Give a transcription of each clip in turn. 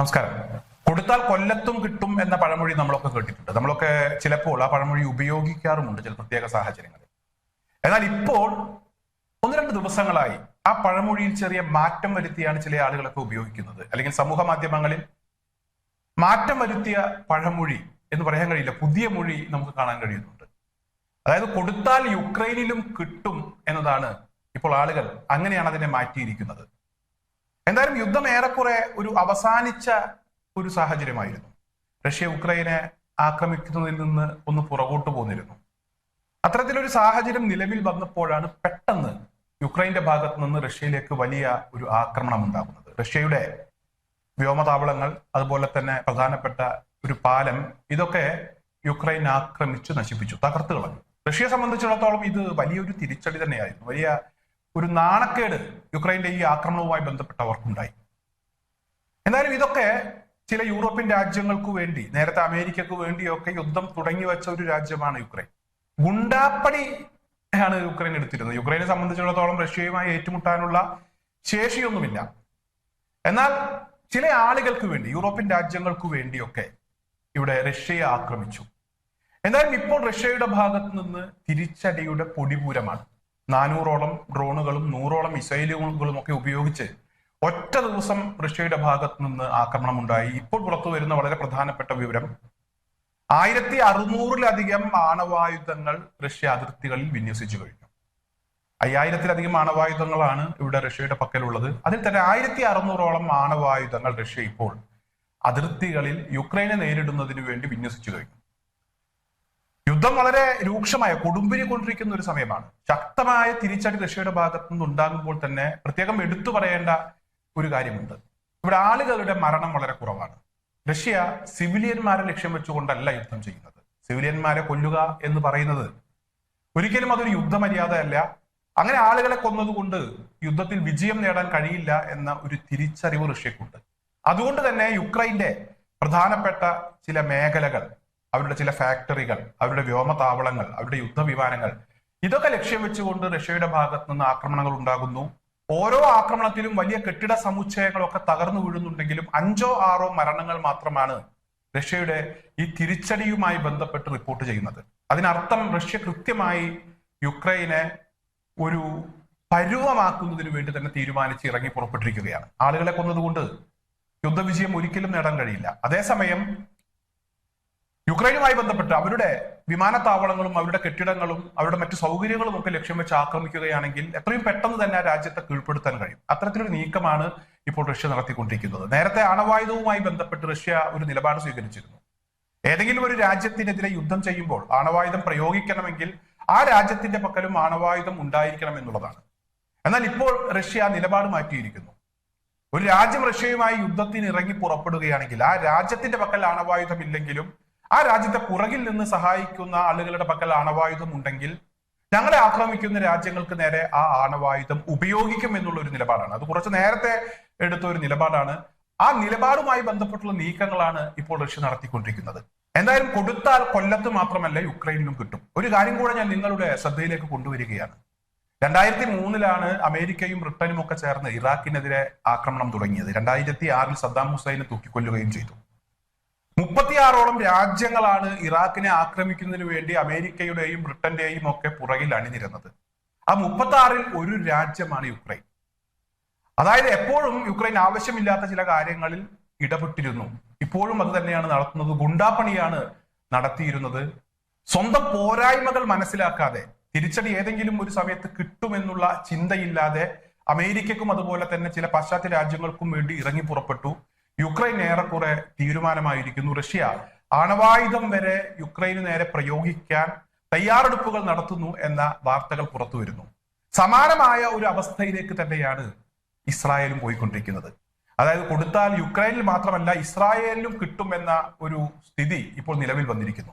നമസ്കാരം. കൊടുത്താൽ കൊല്ലത്തും കിട്ടും എന്ന പഴമൊഴി നമ്മളൊക്കെ കേട്ടിട്ടുണ്ട്. നമ്മളൊക്കെ ചിലപ്പോൾ ആ പഴമൊഴി ഉപയോഗിക്കാറുമുണ്ട് ചില പ്രത്യേക സാഹചര്യങ്ങളിൽ. എന്നാൽ ഇപ്പോൾ ഒന്ന് രണ്ട് ദിവസങ്ങളായി ആ പഴമൊഴിയിൽ ചെറിയ മാറ്റം വരുത്തിയാണ് ചില ആളുകളൊക്കെ ഉപയോഗിക്കുന്നത്. അല്ലെങ്കിൽ സമൂഹ മാധ്യമങ്ങളിൽ മാറ്റം വരുത്തിയ പഴമൊഴി എന്ന് പറയാൻ കഴിയില്ല. പുതിയ മൊഴി നമുക്ക് കാണാൻ കഴിയുന്നുണ്ട്. അതായത് കൊടുത്താൽ യുക്രൈനിലും കിട്ടും എന്നതാണ് ഇപ്പോൾ ആളുകൾ അങ്ങനെയാണ് അതിനെ മാറ്റിയിരിക്കുന്നത്. എന്തായാലും യുദ്ധം ഏറെക്കുറെ ഒരു അവസാനിച്ച ഒരു സാഹചര്യമായിരുന്നു. റഷ്യ ഉക്രൈനെ ആക്രമിക്കുന്നതിൽ നിന്ന് ഒന്ന് പുറകോട്ട് പോന്നിരുന്നു. അത്തരത്തിലൊരു സാഹചര്യം നിലവിൽ വന്നപ്പോഴാണ് പെട്ടെന്ന് യുക്രൈന്റെ ഭാഗത്ത് നിന്ന് റഷ്യയിലേക്ക് വലിയ ഒരു ആക്രമണം ഉണ്ടാകുന്നത്. റഷ്യയുടെ വ്യോമതാവളങ്ങൾ അതുപോലെ തന്നെ പ്രധാനപ്പെട്ട ഒരു പാലം ഇതൊക്കെ യുക്രൈൻ ആക്രമിച്ചു നശിപ്പിച്ചു തകർത്ത് കളഞ്ഞു. റഷ്യയെ സംബന്ധിച്ചിടത്തോളം ഇത് വലിയൊരു തിരിച്ചടി തന്നെയായിരുന്നു. വലിയ ഒരു നാണക്കേട് യുക്രൈന്റെ ഈ ആക്രമണവുമായി ബന്ധപ്പെട്ട് അവർക്കുണ്ടായി എന്നാലും ഇതൊക്കെ ചില യൂറോപ്യൻ രാജ്യങ്ങൾക്ക് വേണ്ടി നേരത്തെ അമേരിക്കക്ക് വേണ്ടിയൊക്കെ യുദ്ധം തുടങ്ങി വെച്ച ഒരു രാജ്യമാണ് യുക്രൈൻ. ഗുണ്ടാപ്പണി ആണ് യുക്രൈൻ എടുത്തിരുന്നത്. യുക്രൈനെ സംബന്ധിച്ചിടത്തോളം റഷ്യയുമായി ഏറ്റുമുട്ടാനുള്ള ശേഷിയൊന്നുമില്ല. എന്നാൽ ചില ആളുകൾക്ക് വേണ്ടി യൂറോപ്യൻ രാജ്യങ്ങൾക്ക് വേണ്ടിയൊക്കെ ഇവിടെ റഷ്യയെ ആക്രമിച്ചു. എന്തായാലും ഇപ്പോൾ റഷ്യയുടെ ഭാഗത്ത് നിന്ന് തിരിച്ചടിയുടെ പൊടിപൂരമാണ്. നാനൂറോളം ഡ്രോണുകളും നൂറോളം മിസൈലുകളും ഒക്കെ ഉപയോഗിച്ച് ഒറ്റ ദിവസം റഷ്യയുടെ ഭാഗത്ത് നിന്ന് ആക്രമണം ഉണ്ടായി ഇപ്പോൾ പുറത്തു വരുന്ന വളരെ പ്രധാനപ്പെട്ട വിവരം ആയിരത്തി അറുന്നൂറിലധികം ആണവായുധങ്ങൾ റഷ്യ അതിർത്തികളിൽ വിന്യസിച്ചു കഴിഞ്ഞു. അയ്യായിരത്തിലധികം ആണവായുധങ്ങളാണ് ഇവിടെ റഷ്യയുടെ പക്കലുള്ളത്. അതിൽ തന്നെ ആയിരത്തി അറുന്നൂറോളം ആണവായുധങ്ങൾ റഷ്യ ഇപ്പോൾ അതിർത്തികളിൽ യുക്രൈനെ നേരിടുന്നതിന് വേണ്ടി വിന്യസിച്ചു കഴിഞ്ഞു. യുദ്ധം വളരെ രൂക്ഷമായ കൊടുമ്പിരി കൊണ്ടിരിക്കുന്ന ഒരു സമയമാണ്. ശക്തമായ തിരിച്ചടി റഷ്യയുടെ ഭാഗത്തു നിന്ന് ഉണ്ടാകുമ്പോൾ തന്നെ പ്രത്യേകം എടുത്തു പറയേണ്ട ഒരു കാര്യമുണ്ട്. ഇവിടെ ആളുകളുടെ മരണം വളരെ കുറവാണ്. റഷ്യ സിവിലിയന്മാരെ ലക്ഷ്യം വെച്ചുകൊണ്ടല്ല യുദ്ധം ചെയ്യുന്നത്. സിവിലിയന്മാരെ കൊല്ലുക എന്ന് പറയുന്നത് ഒരിക്കലും അതൊരു യുദ്ധമര്യാദയല്ല. അങ്ങനെ ആളുകളെ കൊന്നതുകൊണ്ട് യുദ്ധത്തിൽ വിജയം നേടാൻ കഴിയില്ല എന്ന ഒരു തിരിച്ചറിവ് റഷ്യക്കുണ്ട്. അതുകൊണ്ട് തന്നെ യുക്രൈന്റെ പ്രധാനപ്പെട്ട ചില മേഖലകൾ അവരുടെ ചില ഫാക്ടറികൾ അവരുടെ വ്യോമതാവളങ്ങൾ അവരുടെ യുദ്ധവിമാനങ്ങൾ. ഇതൊക്കെ ലക്ഷ്യം വെച്ചുകൊണ്ട് റഷ്യയുടെ ഭാഗത്ത് നിന്ന് ആക്രമണങ്ങൾ ഉണ്ടാകുന്നു. ഓരോ ആക്രമണത്തിലും വലിയ കെട്ടിട സമുച്ചയങ്ങളൊക്കെ തകർന്നു വീഴുന്നുണ്ടെങ്കിലും അഞ്ചോ ആറോ മരണങ്ങൾ മാത്രമാണ് റഷ്യയുടെ ഈ തിരിച്ചടിയുമായി ബന്ധപ്പെട്ട് റിപ്പോർട്ട് ചെയ്യുന്നത്. അതിനർത്ഥം റഷ്യ കൃത്യമായി യുക്രൈനെ ഒരു പരുവമാക്കുന്നതിന് വേണ്ടി തന്നെ തീരുമാനിച്ച് ഇറങ്ങി പുറപ്പെട്ടിരിക്കുകയാണ്. ആളുകളെ കൊന്നതുകൊണ്ട് യുദ്ധവിജയം ഒരിക്കലും നേടാൻ കഴിയില്ല. അതേസമയം യുക്രൈനുമായി ബന്ധപ്പെട്ട് അവരുടെ വിമാനത്താവളങ്ങളും അവരുടെ കെട്ടിടങ്ങളും അവരുടെ മറ്റു സൗകര്യങ്ങളും ഒക്കെ ലക്ഷ്യം വെച്ച് ആക്രമിക്കുകയാണെങ്കിൽ എത്രയും പെട്ടെന്ന് തന്നെ ആ രാജ്യത്തെ കീഴ്പ്പെടുത്താൻ കഴിയും. അത്തരത്തിലൊരു നീക്കമാണ് ഇപ്പോൾ റഷ്യ നടത്തിക്കൊണ്ടിരിക്കുന്നത്. നേരത്തെ ആണവായുധവുമായി ബന്ധപ്പെട്ട് റഷ്യ ഒരു നിലപാട് സ്വീകരിച്ചിരുന്നു. ഏതെങ്കിലും ഒരു രാജ്യത്തിനെതിരെ യുദ്ധം ചെയ്യുമ്പോൾ ആണവായുധം പ്രയോഗിക്കണമെങ്കിൽ ആ രാജ്യത്തിന്റെ പക്കലും ആണവായുധം ഉണ്ടായിരിക്കണം എന്നുള്ളതാണ്. എന്നാൽ ഇപ്പോൾ റഷ്യ ആ നിലപാട് മാറ്റിയിരിക്കുന്നു. ഒരു രാജ്യം റഷ്യയുമായി യുദ്ധത്തിന് ഇറങ്ങി പുറപ്പെടുകയാണെങ്കിൽ ആ രാജ്യത്തിന്റെ പക്കൽ ആണവായുധം ഇല്ലെങ്കിലും ആ രാജ്യത്തെ പുറകിൽ നിന്ന് സഹായിക്കുന്ന ആളുകളുടെ പക്കൽ ആണവായുധം ഉണ്ടെങ്കിൽ ഞങ്ങളെ ആക്രമിക്കുന്ന രാജ്യങ്ങൾക്ക് നേരെ ആ ആണവായുധം ഉപയോഗിക്കും എന്നുള്ള ഒരു നിലപാടാണ്. അത് കുറച്ച് നേരത്തെ എടുത്ത ഒരു നിലപാടാണ്. ആ നിലപാടുമായി ബന്ധപ്പെട്ടുള്ള നീക്കങ്ങളാണ് ഇപ്പോൾ റഷ്യ നടത്തിക്കൊണ്ടിരിക്കുന്നത്. എന്തായാലും കൊടുത്താൽ കൊല്ലത്ത് മാത്രമല്ല യുക്രൈനിലും കിട്ടും. ഒരു കാര്യം കൂടെ ഞാൻ നിങ്ങളുടെ ശ്രദ്ധയിലേക്ക് കൊണ്ടുവരികയാണ്. രണ്ടായിരത്തി മൂന്നിലാണ് അമേരിക്കയും ബ്രിട്ടനും ഒക്കെ ചേർന്ന് ഇറാഖിനെതിരെ ആക്രമണം തുടങ്ങിയത്. രണ്ടായിരത്തി ആറിൽ സദ്ദാം ഹുസൈനെ തൂക്കിക്കൊല്ലുകയും ചെയ്തു. മുപ്പത്തിയാറോളം രാജ്യങ്ങളാണ് ഇറാഖിനെ ആക്രമിക്കുന്നതിന് വേണ്ടി അമേരിക്കയുടെയും ബ്രിട്ടന്റെയും ഒക്കെ പുറകിൽ അണിനിരുന്നത്. ആ മുപ്പത്തി ആറിൽ ഒരു രാജ്യമാണ് യുക്രൈൻ. അതായത് എപ്പോഴും യുക്രൈൻ ആവശ്യമില്ലാത്ത ചില കാര്യങ്ങളിൽ ഇടപെട്ടിരുന്നു. ഇപ്പോഴും അത് തന്നെയാണ് നടത്തുന്നത്. ഗുണ്ടാപ്പണിയാണ് നടത്തിയിരുന്നത്. സ്വന്തം പോരായ്മകൾ മനസ്സിലാക്കാതെ തിരിച്ചടി ഏതെങ്കിലും ഒരു സമയത്ത് കിട്ടുമെന്നുള്ള ചിന്തയില്ലാതെ അമേരിക്കക്കും അതുപോലെ തന്നെ ചില പാശ്ചാത്യ രാജ്യങ്ങൾക്കും വേണ്ടി ഇറങ്ങി പുറപ്പെട്ടു. യുക്രൈൻ ഏറെക്കുറെ തീരുമാനമായിരിക്കുന്നു. റഷ്യ ആണവായുധം വരെ യുക്രൈന് നേരെ പ്രയോഗിക്കാൻ തയ്യാറെടുപ്പുകൾ നടത്തുന്നു എന്ന വാർത്തകൾ പുറത്തു വരുന്നു സമാനമായ ഒരു അവസ്ഥയിലേക്ക് തന്നെയാണ് ഇസ്രായേലും പോയിക്കൊണ്ടിരിക്കുന്നത്. അതായത് കൊടുത്താൽ യുക്രൈനിൽ മാത്രമല്ല ഇസ്രായേലിലും കിട്ടുമെന്ന ഒരു സ്ഥിതി ഇപ്പോൾ നിലവിൽ വന്നിരിക്കുന്നു.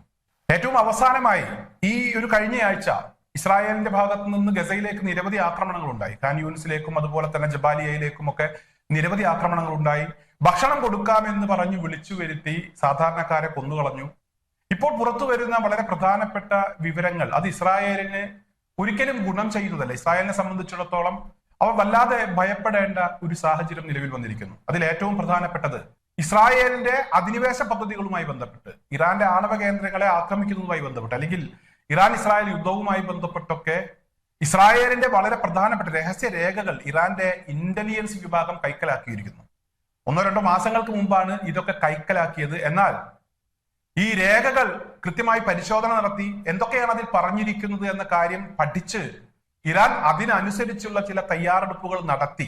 ഏറ്റവും അവസാനമായി ഈ ഒരു കഴിഞ്ഞയാഴ്ച ഇസ്രായേലിന്റെ ഭാഗത്ത് നിന്ന് ഗസയിലേക്ക് നിരവധി ആക്രമണങ്ങൾ ഉണ്ടായി ഖാൻ യൂനിസിലേക്കും അതുപോലെ തന്നെ ജബാലിയയിലേക്കും ഒക്കെ നിരവധി ആക്രമണങ്ങൾ ഉണ്ടായി ഭക്ഷണം കൊടുക്കാമെന്ന് പറഞ്ഞു വിളിച്ചു വരുത്തി സാധാരണക്കാരെ കൊന്നുകളഞ്ഞു. ഇപ്പോൾ പുറത്തു വരുന്ന വളരെ പ്രധാനപ്പെട്ട വിവരങ്ങൾ അത് ഇസ്രായേലിന് ഒരിക്കലും ഗുണം ചെയ്യുന്നതല്ല. ഇസ്രായേലിനെ സംബന്ധിച്ചിടത്തോളം അവർ വല്ലാതെ ഭയപ്പെടേണ്ട ഒരു സാഹചര്യം നിലവിൽ വന്നിരിക്കുന്നു. അതിൽ ഏറ്റവും പ്രധാനപ്പെട്ടത് ഇസ്രായേലിന്റെ അധിനിവേശ പദ്ധതികളുമായി ബന്ധപ്പെട്ട് ഇറാന്റെ ആണവ കേന്ദ്രങ്ങളെ ആക്രമിക്കുന്നതുമായി ബന്ധപ്പെട്ട് അല്ലെങ്കിൽ ഇറാൻ ഇസ്രായേൽ യുദ്ധവുമായി ബന്ധപ്പെട്ടൊക്കെ ഇസ്രായേലിന്റെ വളരെ പ്രധാനപ്പെട്ട രഹസ്യ രേഖകൾ ഇറാന്റെ ഇന്റലിജൻസ് വിഭാഗം കൈക്കലാക്കിയിരിക്കുന്നു. ഒന്നോ രണ്ടോ മാസങ്ങൾക്ക് മുമ്പാണ് ഇതൊക്കെ കൈക്കലാക്കിയത്. എന്നാൽ ഈ രേഖകൾ കൃത്യമായി പരിശോധന നടത്തി എന്തൊക്കെയാണ് അതിൽ പറഞ്ഞിരിക്കുന്നത് എന്ന കാര്യം പഠിച്ച് ഇറാൻ അതിനനുസരിച്ചുള്ള ചില തയ്യാറെടുപ്പുകൾ നടത്തി.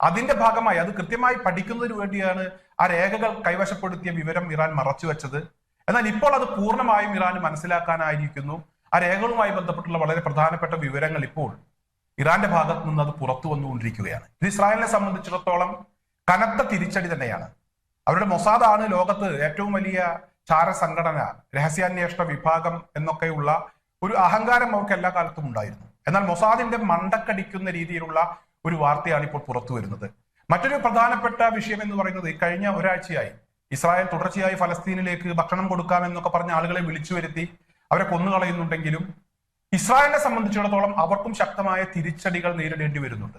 അതിന്റെ ഭാഗമായി അത് കൃത്യമായി പഠിക്കുന്നതിന് വേണ്ടിയാണ് ആ രേഖകൾ കൈവശപ്പെടുത്തിയ വിവരം ഇറാൻ മറച്ചു വെച്ചത് എന്നാൽ ഇപ്പോൾ അത് പൂർണമായും ഇറാൻ മനസ്സിലാക്കാനായിരിക്കുന്നു. ആ രേഖകളുമായി ബന്ധപ്പെട്ടുള്ള വളരെ പ്രധാനപ്പെട്ട വിവരങ്ങൾ ഇപ്പോൾ ഇറാന്റെ ഭാഗത്ത് നിന്ന് അത് പുറത്തു വന്നുകൊണ്ടിരിക്കുകയാണ്. ഇത് ഇസ്രായേലിനെ സംബന്ധിച്ചിടത്തോളം കനത്ത തിരിച്ചടി തന്നെയാണ്. അവരുടെ മൊസാദാണ് ലോകത്ത് ഏറ്റവും വലിയ ചാര സംഘടന രഹസ്യാന്വേഷണ വിഭാഗം എന്നൊക്കെയുള്ള ഒരു അഹങ്കാരം അവർക്ക് എല്ലാ കാലത്തും ഉണ്ടായിരുന്നു. എന്നാൽ മൊസാദിന്റെ മണ്ടക്കടിക്കുന്ന രീതിയിലുള്ള ഒരു വാർത്തയാണ് ഇപ്പോൾ പുറത്തു വരുന്നത്. മറ്റൊരു പ്രധാനപ്പെട്ട വിഷയം എന്ന് പറയുന്നത് കഴിഞ്ഞ ഒരാഴ്ചയായി ഇസ്രായേൽ തുടർച്ചയായി ഫലസ്തീനിലേക്ക് ഭക്ഷണം കൊടുക്കാം എന്നൊക്കെ പറഞ്ഞ ആളുകളെ വിളിച്ചു വരുത്തി അവരെ കൊന്നുകളയുന്നുണ്ടെങ്കിലും ഇസ്രായേലിനെ സംബന്ധിച്ചിടത്തോളം അവർക്കും ശക്തമായ തിരിച്ചടികൾ നേരിടേണ്ടി വരുന്നുണ്ട്.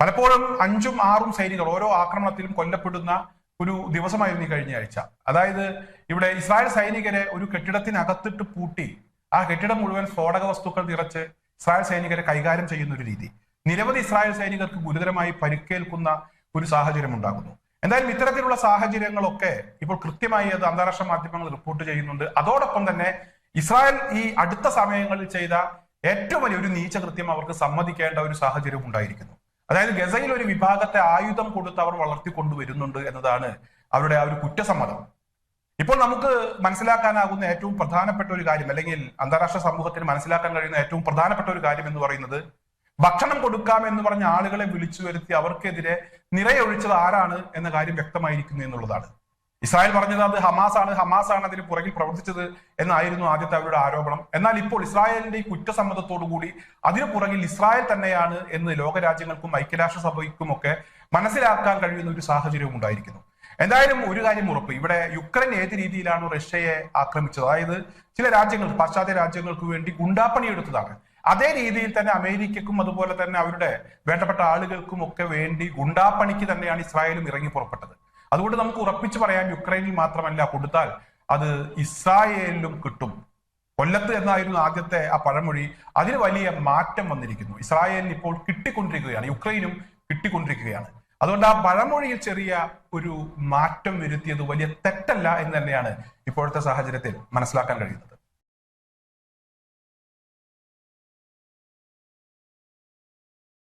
പലപ്പോഴും അഞ്ചും ആറും സൈനികർ ഓരോ ആക്രമണത്തിലും കൊല്ലപ്പെടുന്ന ഒരു ദിവസമായിരുന്നു ഈ കഴിഞ്ഞ ആഴ്ച. അതായത് ഇവിടെ ഇസ്രായേൽ സൈനികരെ ഒരു കെട്ടിടത്തിനകത്തിട്ട് പൂട്ടി ആ കെട്ടിടം മുഴുവൻ സ്ഫോടക വസ്തുക്കൾ നിറച്ച് ഇസ്രായേൽ സൈനികരെ കൈകാര്യം ചെയ്യുന്ന ഒരു രീതി. നിരവധി ഇസ്രായേൽ സൈനികർക്ക് ഗുരുതരമായി പരിക്കേൽക്കുന്ന ഒരു സാഹചര്യം ഉണ്ടാകുന്നു. എന്തായാലും ഇത്തരത്തിലുള്ള സാഹചര്യങ്ങളൊക്കെ ഇപ്പോൾ കൃത്യമായി അത് അന്താരാഷ്ട്ര മാധ്യമങ്ങൾ റിപ്പോർട്ട് ചെയ്യുന്നുണ്ട്. അതോടൊപ്പം തന്നെ ഇസ്രായേൽ ഈ അടുത്ത സമയങ്ങളിൽ ചെയ്ത ഏറ്റവും വലിയ ഒരു നീച്ചകൃത്യം അവർക്ക് സമ്മതിക്കേണ്ട ഒരു സാഹചര്യം ഉണ്ടായിരിക്കുന്നു. അതായത് ഗസയിൽ ഒരു വിഭാഗത്തെ ആയുധം കൊടുത്ത് അവർ വളർത്തിക്കൊണ്ടുവരുന്നുണ്ട് എന്നതാണ് അവരുടെ ആ ഒരു കുറ്റസമ്മതം. ഇപ്പോൾ നമുക്ക് മനസ്സിലാക്കാനാകുന്ന ഏറ്റവും പ്രധാനപ്പെട്ട ഒരു കാര്യം അല്ലെങ്കിൽ അന്താരാഷ്ട്ര സമൂഹത്തിന് മനസ്സിലാക്കാൻ കഴിയുന്ന ഏറ്റവും പ്രധാനപ്പെട്ട ഒരു കാര്യം എന്ന് പറയുന്നത് ഭക്ഷണം കൊടുക്കാം എന്ന് പറഞ്ഞ ആളുകളെ വിളിച്ചു വരുത്തി അവർക്കെതിരെ നിറയൊഴിച്ചത് ആരാണ് എന്ന കാര്യം വ്യക്തമായിരിക്കുന്നു എന്നുള്ളതാണ്. ഇസ്രായേൽ പറഞ്ഞത് അത് ഹമാസ് ആണ് ഹമാസ് ആണ് അതിന് പുറകിൽ പ്രവർത്തിച്ചത് എന്നായിരുന്നു ആദ്യത്തെ അവരുടെ ആരോപണം. എന്നാൽ ഇപ്പോൾ ഇസ്രായേലിന്റെ ഈ കുറ്റസമ്മതത്തോടുകൂടി അതിന് പുറകിൽ ഇസ്രായേൽ തന്നെയാണ് എന്ന് ലോകരാജ്യങ്ങൾക്കും ഐക്യരാഷ്ട്ര സഭയ്ക്കും ഒക്കെ മനസ്സിലാക്കാൻ കഴിയുന്ന ഒരു സാഹചര്യവും ഉണ്ടായിരിക്കുന്നു. എന്തായാലും ഒരു കാര്യം ഉറപ്പ്. ഇവിടെ യുക്രൈൻ ഏത് രീതിയിലാണ് റഷ്യയെ ആക്രമിച്ചത്? അതായത് ചില രാജ്യങ്ങൾ പാശ്ചാത്യ രാജ്യങ്ങൾക്ക് വേണ്ടി ഗുണ്ടാപ്പണി എടുത്തതാണ്. അതേ രീതിയിൽ തന്നെ അമേരിക്കക്കും അതുപോലെ തന്നെ അവരുടെ വേണ്ടപ്പെട്ട ആളുകൾക്കും ഒക്കെ വേണ്ടി ഗുണ്ടാപ്പണിക്ക് തന്നെയാണ് ഇസ്രായേലും ഇറങ്ങി പുറപ്പെട്ടത്. അതുകൊണ്ട് നമുക്ക് ഉറപ്പിച്ചു പറയാം യുക്രൈനിൽ മാത്രമല്ല കൊടുത്താൽ അത് ഇസ്രായേലിലും കിട്ടും. കൊല്ലത്ത് എന്നായിരുന്നു ആദ്യത്തെ ആ പഴമൊഴി. അതിന് വലിയ മാറ്റം വന്നിരിക്കുന്നു. ഇസ്രായേലിന് ഇപ്പോൾ കിട്ടിക്കൊണ്ടിരിക്കുകയാണ്. യുക്രൈനും കിട്ടിക്കൊണ്ടിരിക്കുകയാണ്. അതുകൊണ്ട് ആ പഴമൊഴിയിൽ ചെറിയ ഒരു മാറ്റം വരുത്തിയത് വലിയ തെറ്റല്ല എന്ന് തന്നെയാണ് ഇപ്പോഴത്തെ സാഹചര്യത്തിൽ മനസ്സിലാക്കാൻ കഴിയുന്നത്.